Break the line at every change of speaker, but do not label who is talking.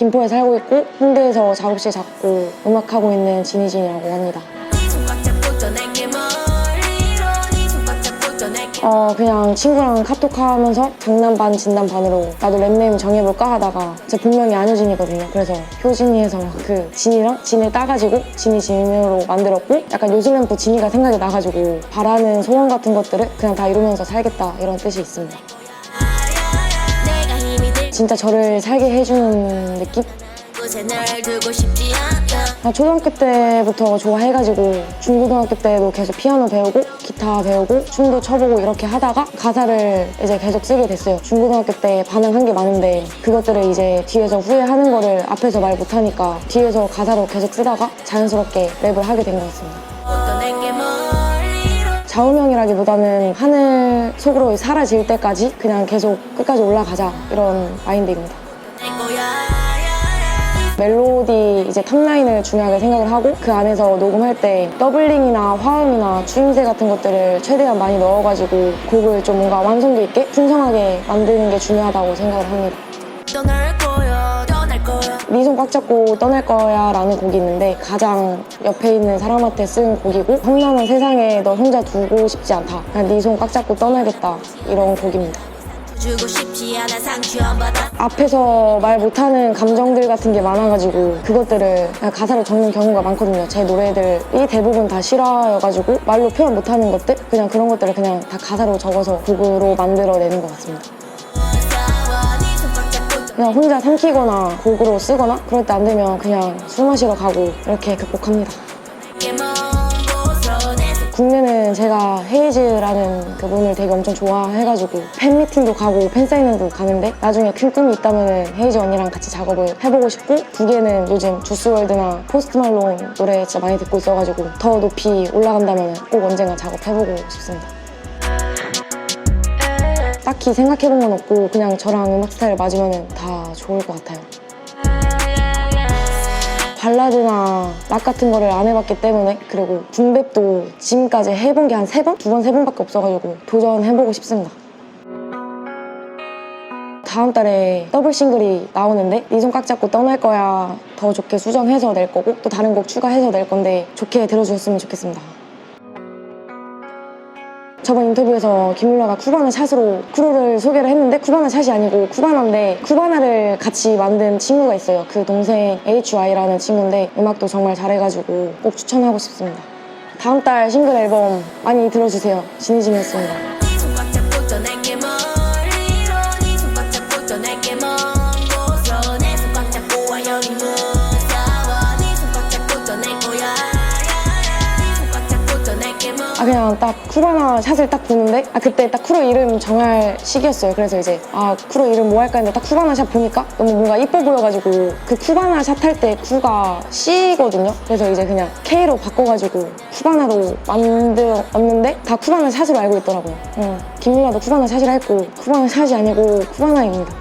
김포에 살고 있고 홍대에서 작업실 잡고 음악하고 있는 진희진이라고 합니다. 어 그냥 친구랑 카톡하면서 장난 반 진단 반으로 나도 랩네임 정해볼까 하다가 제 본명이 안효진이거든요 그래서 효진이 해서 막그 진이랑 진을 따가지고 진이 진으로 만들었고 약간 요즘엔 진이가 생각이 나가지고 바라는 소원 같은 것들을 그냥 다 이루면서 살겠다 이런 뜻이 있습니다 진짜 저를 살게 해주는 느낌? 나 초등학교 때부터 좋아해가지고 중고등학교 때도 계속 피아노 배우고 기타 배우고 춤도 춰보고 이렇게 하다가 가사를 이제 계속 쓰게 됐어요. 중고등학교 때 반항한 게 많은데 그것들을 이제 뒤에서 후회하는 거를 앞에서 말 못하니까 뒤에서 가사로 계속 쓰다가 자연스럽게 랩을 하게 된 것 같습니다. 좌우명이라기보다는 하늘 속으로 사라질 때까지 그냥 계속 끝까지 올라가자 이런 마인드입니다. 멜로디 이제 탑라인을 중요하게 생각을 하고 그 안에서 녹음할 때 더블링이나 화음이나 추임새 같은 것들을 최대한 많이 넣어가지고 곡을 좀 뭔가 완성도 있게 풍성하게 만드는 게 중요하다고 생각을 합니다. 네 손 꽉 잡고 떠날 거야 라는 곡이 있는데 가장 옆에 있는 사람한테 쓴 곡이고 험난한 세상에 너 혼자 두고 싶지 않다. 그냥 네 손 꽉 잡고 떠나겠다 이런 곡입니다. 앞에서 말 못하는 감정들 같은 게 많아가지고 그것들을 가사로 적는 경우가 많거든요. 제 노래들이 대부분 다 실화여가지고 말로 표현 못하는 것들 그냥 그런 것들을 그냥 다 가사로 적어서 곡으로 만들어내는 것 같습니다. 그냥 혼자 삼키거나 곡으로 쓰거나 그럴 때 안 되면 그냥 술 마시러 가고 이렇게 극복합니다. 국내는 제가 헤이즈라는 그분을 되게 엄청 좋아해가지고 팬미팅도 가고 팬사인회도 가는데 나중에 큰 꿈이 있다면 헤이즈 언니랑 같이 작업을 해보고 싶고 북에는 요즘 주스월드나 포스트 말론 노래 진짜 많이 듣고 있어가지고 더 높이 올라간다면 꼭 언젠가 작업해보고 싶습니다. 딱히 생각해본 건 없고 그냥 저랑 음악 스타일 맞으면 다 좋을 것 같아요. 발라드나 락 같은 거를 안 해봤기 때문에 그리고 붐랩도 지금까지 해본 게 한 세 번? 두 번, 세 번밖에 없어가지고 도전해보고 싶습니다. 다음 달에 더블 싱글이 나오는데 네손꽉 잡고 떠날 거야 더 좋게 수정해서 낼 거고 또 다른 곡 추가해서 낼 건데 좋게 들어주셨으면 좋겠습니다. 저번 인터뷰에서 김룰라가 쿠바나 샷으로 크루를 소개를 했는데 쿠바나 샷이 아니고 쿠바나인데 쿠바나를 같이 만든 친구가 있어요. 그 동생 HY라는 친구인데 음악도 정말 잘해가지고 꼭 추천하고 싶습니다. 다음 달 싱글 앨범 많이 들어주세요. 진희진이었습니다. 그냥 딱 쿠바나 샷을 딱 보는데 아 그때 딱 쿠로 이름 정할 시기였어요. 그래서 이제 아 쿠로 이름 뭐 할까 했는데 딱 쿠바나 샷 보니까 너무 뭔가 이뻐 보여가지고 그 쿠바나 샷 할 때 쿠가 C거든요. 그래서 이제 그냥 K로 바꿔가지고 쿠바나로 만들었는데 다 쿠바나 샷으로 알고 있더라고요. 응. 김민아도 쿠바나 샷이라 했고 쿠바나 샷이 아니고 쿠바나입니다.